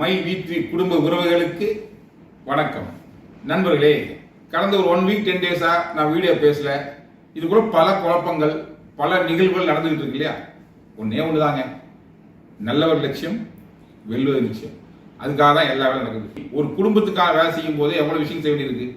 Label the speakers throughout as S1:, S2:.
S1: My வீட்ரி குடும்ப உறவுகளுக்கு வணக்கம். நண்பர்களே கடந்த ஒரு ஒன் வீக் டென் டேஸாக நான் வீடியோ பேசல. இது கூட பல குழப்பங்கள் பல நிகழ்வுகள் நடந்துகிட்டு இருக்கு இல்லையா? ஒன்னே ஒண்ணுதாங்க. நல்ல ஒரு லட்சியம் வெல்வது நிச்சயம். அதுக்காக தான் எல்லா வேலையும் நடக்குது. ஒரு குடும்பத்துக்காக வேலை செய்யும் போது எவ்வளோ விஷயம் செய்ய வேண்டியிருக்கு?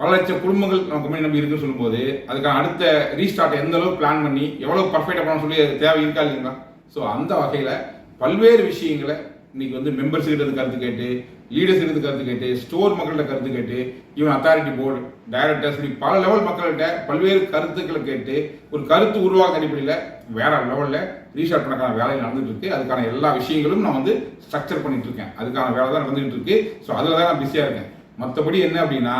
S1: பல லட்சம் குடும்பங்கள் நம்ம கம்பெனி நம்பி இருக்குன்னு சொல்லும்போது அதுக்கான அடுத்த ரீஸ்டார்ட் எந்த அளவுக்கு பிளான் பண்ணி எவ்வளோ பர்ஃபெக்டாக பண்ண சொல்லி அது தேவை இருக்கா இல்லைங்களா? ஸோ அந்த வகையில் பல்வேறு விஷயங்களை இன்னைக்கு வந்து மெம்பர்ஸ் கிட்ட இருந்து கருத்து கேட்டு லீடர்ஸ் கிட்ட கருத்து கேட்டு ஸ்டோர் மக்கள்கிட்ட கருத்து கேட்டு ஈவன் அத்தாரிட்டி போர்டு டைரக்டர்ஸ் இப்படி பல லெவல் மக்கள்கிட்ட பல்வேறு கருத்துக்களை கேட்டு ஒரு கருத்து உருவாக்க அடிப்படையில் வேற லெவலில் ரீசார்ட் பண்ணக்கான வேலை நடந்துட்டு இருக்கு அதுக்கான எல்லா விஷயங்களும் நான் வந்து ஸ்ட்ரக்சர் பண்ணிட்டு இருக்கேன். அதுக்கான வேலை தான் நடந்துகிட்டு இருக்கு. ஸோ அதில் தான் நான் பிஸியாக இருக்கேன். மற்றபடி என்ன அப்படின்னா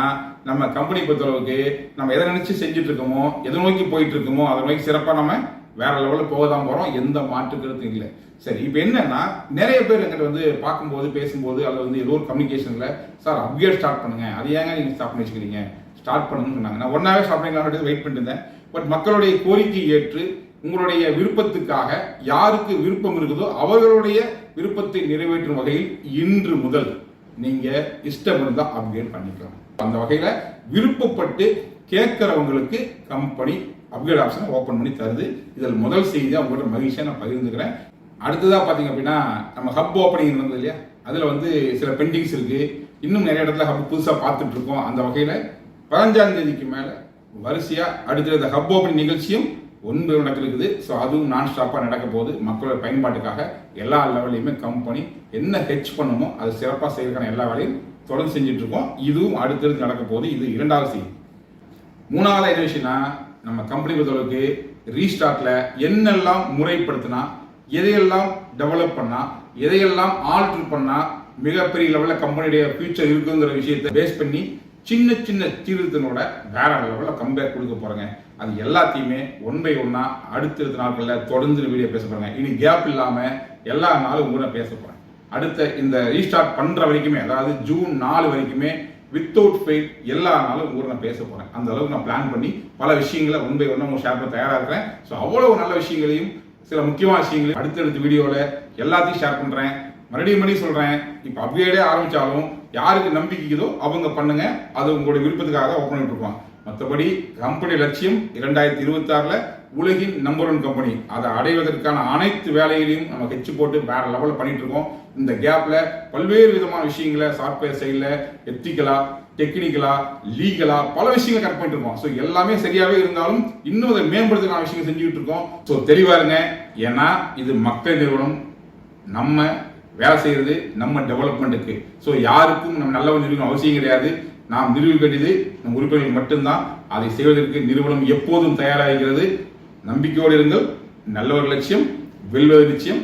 S1: நம்ம கம்பெனி பொறுத்தளவுக்கு நம்ம எதை நினைச்சு செஞ்சுட்டு இருக்கோமோ எதை நோக்கி போயிட்டு இருக்கோமோ அதை நோக்கி சிறப்பாக நம்ம வேற லெவலில் போக தான் போகிறோம் எந்த மாற்று கருத்தும் இல்லை. சரி இப்போ என்னன்னா நிறைய பேர் எங்கிட்ட வந்து பார்க்கும்போது பேசும்போது அல்லது வந்து ஏதோ ஒரு கம்யூனிகேஷனில் சார் அப்கிரேட் ஸ்டார்ட் பண்ணுங்க. அது ஏங்க நீங்கள் ஸ்டாப் பண்ணி வச்சுக்கிறீங்க? ஸ்டார்ட் பண்ணுங்கன்னு சொன்னாங்க. நான் ஒன்றாவே ஸ்டார்ட் பண்ணிக்கலாம் வெயிட் பண்ணிருந்தேன் இருந்தேன். பட் மக்களுடைய கோரிக்கை ஏற்று உங்களுடைய விருப்பத்துக்காக யாருக்கு விருப்பம் இருக்குதோ அவர்களுடைய விருப்பத்தை நிறைவேற்றும் வகையில் இன்று முதல் நீங்கள் இஷ்டம் இருந்தால் அப்கிரேட் பண்ணிக்கலாம். அந்த வகையில் விருப்பப்பட்டு கேட்குறவங்களுக்கு கம்பெனி அப்கிரேட் ஆப்ஷனை ஓப்பன் பண்ணி தருது இதில் முதல் செய்தியாக உங்கள்கிட்ட மகிழ்ச்சியாக நான் பகிர்ந்துக்கிறேன். அடுத்ததாக பார்த்தீங்க அப்படின்னா நம்ம ஹப் ஓப்பனிங் நடந்தது இல்லையா? அதில் வந்து சில பெண்டிங்ஸ் இருக்குது இன்னும் நிறைய இடத்துல ஹப் புதுசாக பார்த்துட்ருக்கோம் அந்த வகையில் பதினஞ்சாம் தேதிக்கு மேலே வரிசையாக அடுத்த இந்த ஹப் ஓப்பனிங் நிகழ்ச்சியும் ஒன்பது நடக்க இருக்குது. ஸோ அதுவும் நான் ஸ்டாப்பாக நடக்க போகுது. மக்களோட பயன்பாட்டுக்காக எல்லா லெவல்லையுமே கம்பெனி என்ன ஹெச் பண்ணுமோ அது சிறப்பாக செய்யறதுக்கான எல்லா வேலையும் தொடர்ந்து செஞ்சுட்டு இருக்கோம். இதுவும் அடுத்தடுத்து நடக்க போகுது. இது இரண்டாவது செய்தி. மூணாவது என்ன விஷயம்னா நம்ம கம்பெனி பொறுத்தளவுக்கு ரீஸ்டார்ட்ல என்னெல்லாம் முறைப்படுத்தினா எதையெல்லாம் டெவலப் பண்ணா எதையெல்லாம் ஆல்டர் பண்ணா மிகப்பெரிய லெவலில் கம்பெனியுடைய ஃபியூச்சர் இருக்குங்கிற விஷயத்தை பேஸ் பண்ணி சின்ன சின்ன சீர்திருத்தனோட வேற லெவலில் கம்பேர் கொடுக்க போறேங்க. அது எல்லாத்தையுமே ஒன் பை ஒன்னா அடுத்தடுத்த நாட்களில் தொடர்ந்து வீடியோ பேச போறேங்க. இனி கேப் இல்லாமல் எல்லா நாளும் உங்களை பேச போறேன். அடுத்த இந்த ரீஸ்டார்ட் பண்ற வரைக்குமே அதாவது ஜூன் நாலு வரைக்குமே வித்தவுட் ஃபெயில் எல்லா நாளும் உங்க கூட நான் பேச போகிறேன் அந்த அளவுக்கு நான் பிளான் பண்ணி பல விஷயங்களை ஒன் பை உங்களுக்கு ஷேர் பண்ண தயாராக இருக்கிறேன். ஸோ அவ்வளோ நல்ல விஷயங்களையும் சில முக்கியமான விஷயங்களையும் அடுத்தடுத்த வீடியோவில் எல்லாத்தையும் ஷேர் பண்ணுறேன் மறுபடியும் மறுபடியும் சொல்கிறேன் இப்போ அப்கிரேடே ஆரம்பித்தாலும் யாருக்கு நம்பிக்கைக்குதோ அவங்க பண்ணுங்கள் அது உங்களுடைய விருப்பத்துக்காக ஓப்பன் பண்ணிட்டு இருப்பான் மற்றபடி கம்பெனி லட்சியம் இரண்டாயிரத்தி இருபத்தி ஆறில் உலகின் நம்பர் ஒன் கம்பெனி அதை அடைவதற்கான அனைத்து வேலைகளையும் நம்ம ஹெச்சு போட்டு வேற லெவலில் பண்ணிட்டு இருக்கோம். இந்த கேப்ல பல்வேறு விதமான விஷயங்களை சாஃப்ட்வேர் சைடில் எத்திக்கலா டெக்னிக்கலா லீகலா பல விஷயங்களை கரெக்ட் பண்ணிட்டு இருக்கோம். ஸோ எல்லாமே சரியாகவே இருந்தாலும் இன்னும் அதை மேம்படுத்துக்கான விஷயங்கள் செஞ்சுக்கிட்டு இருக்கோம். ஸோ தெளிவாருங்க ஏன்னா இது மக்கள் நிறுவனம். நம்ம வேலை செய்யறது நம்ம டெவலப்மெண்ட்டுக்கு ஸோ யாருக்கும் நம்ம நல்லவன் நிறுவனம் அவசியம் கிடையாது. நாம் நிறுவி வேண்டியது நம் உறுப்பினர்கள் மட்டும்தான் அதை செய்வதற்கு நிறுவனம் எப்போதும் தயாராகிறது நம்பிக்கையோடு இருங்கள். நல்ல ஒரு லட்சியம் வெல்வது நிச்சயம்